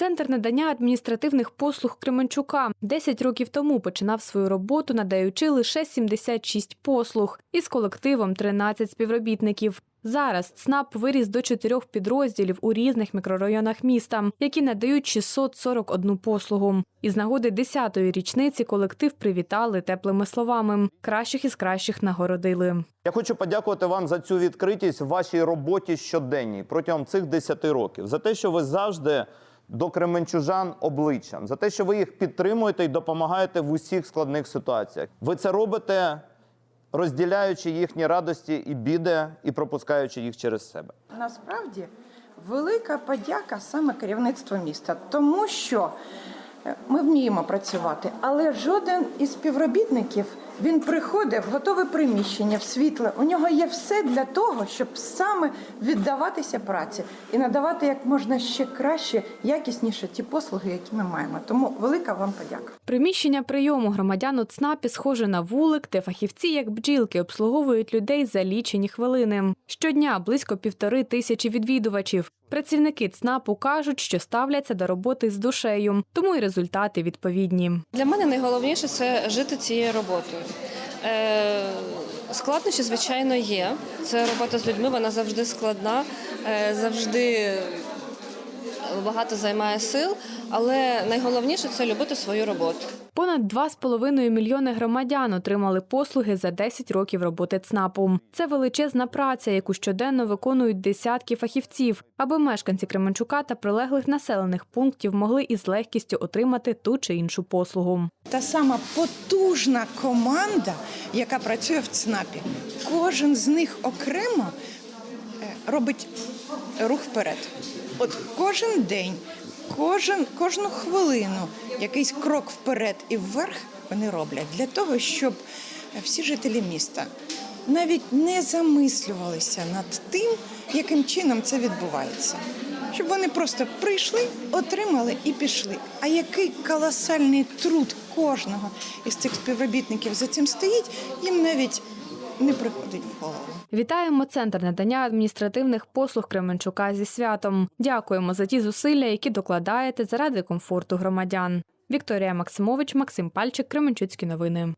Центр надання адміністративних послуг Кременчука 10 років тому починав свою роботу, надаючи лише 76 послуг із колективом 13 співробітників. Зараз ЦНАП виріс до чотирьох підрозділів у різних мікрорайонах міста, які надають 641 послугу. Із нагоди 10-ї річниці колектив привітали теплими словами. Кращих із кращих нагородили. Я хочу подякувати вам за цю відкритість в вашій роботі щоденній протягом цих 10 років, за те, що ви завжди до кременчужан обличчям, за те, що ви їх підтримуєте і допомагаєте в усіх складних ситуаціях. Ви це робите, розділяючи їхні радості і біди, і пропускаючи їх через себе. Насправді велика подяка саме керівництву міста, тому що ми вміємо працювати, але жоден із співробітників він приходить в готове приміщення, в світле. У нього є все для того, щоб саме віддаватися праці і надавати як можна ще краще, якісніше ті послуги, які ми маємо. Тому велика вам подяка. Приміщення прийому громадян у ЦНАПі схоже на вулик, де фахівці, як бджілки, обслуговують людей за лічені хвилини. Щодня близько півтори тисячі відвідувачів. Працівники ЦНАПу кажуть, що ставляться до роботи з душею, тому й результати відповідні. Для мене найголовніше це жити цією роботою. Е, складнощі, звичайно, є. Це робота з людьми, вона завжди складна, е, завжди багато займає сил, але найголовніше це любити свою роботу. Понад 2,5 мільйони громадян отримали послуги за 10 років роботи ЦНАПу. Це величезна праця, яку щоденно виконують десятки фахівців, аби мешканці Кременчука та прилеглих населених пунктів могли із легкістю отримати ту чи іншу послугу. Та сама потужна команда, яка працює в ЦНАПі. Кожен з них окремо е, робить рух вперед. От кожен день, кожен, кожну хвилину якийсь крок вперед і вверх вони роблять для того, щоб всі жителі міста навіть не замислювалися над тим, яким чином це відбувається. Щоб вони просто прийшли, отримали і пішли. А який колосальний труд кожного із цих співробітників за цим стоїть, їм навіть не приходить в голову. Вітаємо центр надання адміністративних послуг Кременчука зі святом. Дякуємо за ті зусилля, які докладаєте заради комфорту громадян. Вікторія Максимович, Максим Пальчик, Кременчуцькі новини.